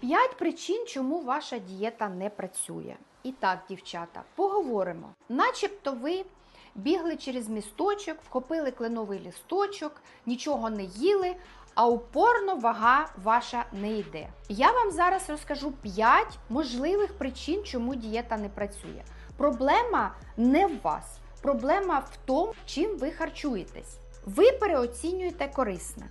П'ять причин, чому ваша дієта не працює. І так, дівчата, поговоримо. Начебто ви бігли через місточок, вхопили кленовий лісточок, нічого не їли, а упорно вага ваша не йде. Я вам зараз розкажу 5 можливих причин, чому дієта не працює. Проблема не в вас, проблема в тому, чим ви харчуєтесь. Ви переоцінюєте корисне.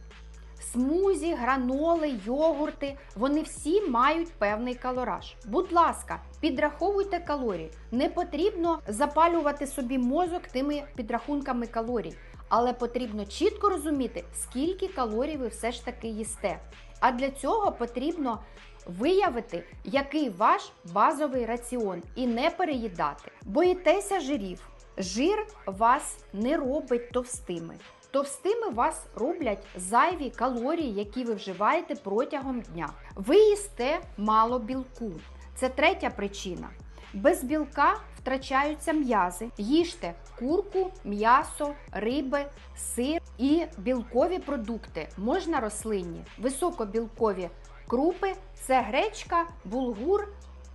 Смузі, граноли, йогурти вони всі мають певний калораж. Будь ласка, підраховуйте калорії. Не потрібно запалювати собі мозок тими підрахунками калорій, але потрібно чітко розуміти, скільки калорій ви все ж таки їсте. А для цього потрібно виявити, який ваш базовий раціон, і не переїдати. Боїтеся жирів. Жир вас не робить товстими. Товстими вас роблять зайві калорії, які ви вживаєте протягом дня. Ви їсте мало білку. Це третя причина. Без білка втрачаються м'язи. Їжте курку, м'ясо, риби, сир і білкові продукти. Можна рослинні, високобілкові крупи це гречка, булгур,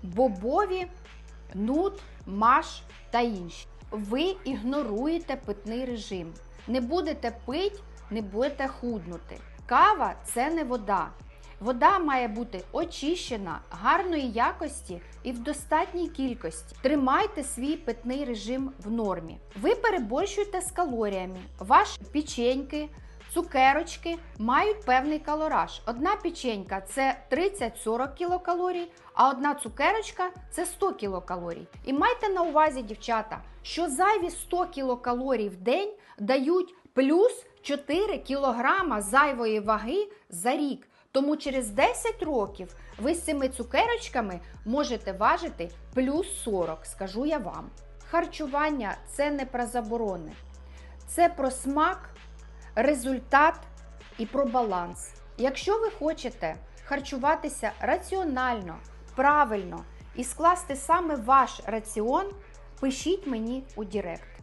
бобові, нут, маш та інші. Ви ігноруєте питний режим. Не будете пити, не будете худнути. Кава це не вода. Вода має бути очищена, гарної якості і в достатній кількості. Тримайте свій питний режим в нормі. Ви переборщуєте з калоріями. Ваші печеньки, цукерочки мають певний калораж. Одна печенька це 30-40 кілокалорій, а одна цукерочка це 100 кілокалорій. І майте на увазі, дівчата, що зайві 100 кілокалорій в день дають плюс 4 кілограма зайвої ваги за рік. Тому через 10 років ви з цими цукерочками можете важити плюс 40, скажу я вам. Харчування це не про заборони, це про смак, результат і про баланс. Якщо ви хочете харчуватися раціонально, правильно і скласти саме ваш раціон, пишіть мені у Директ.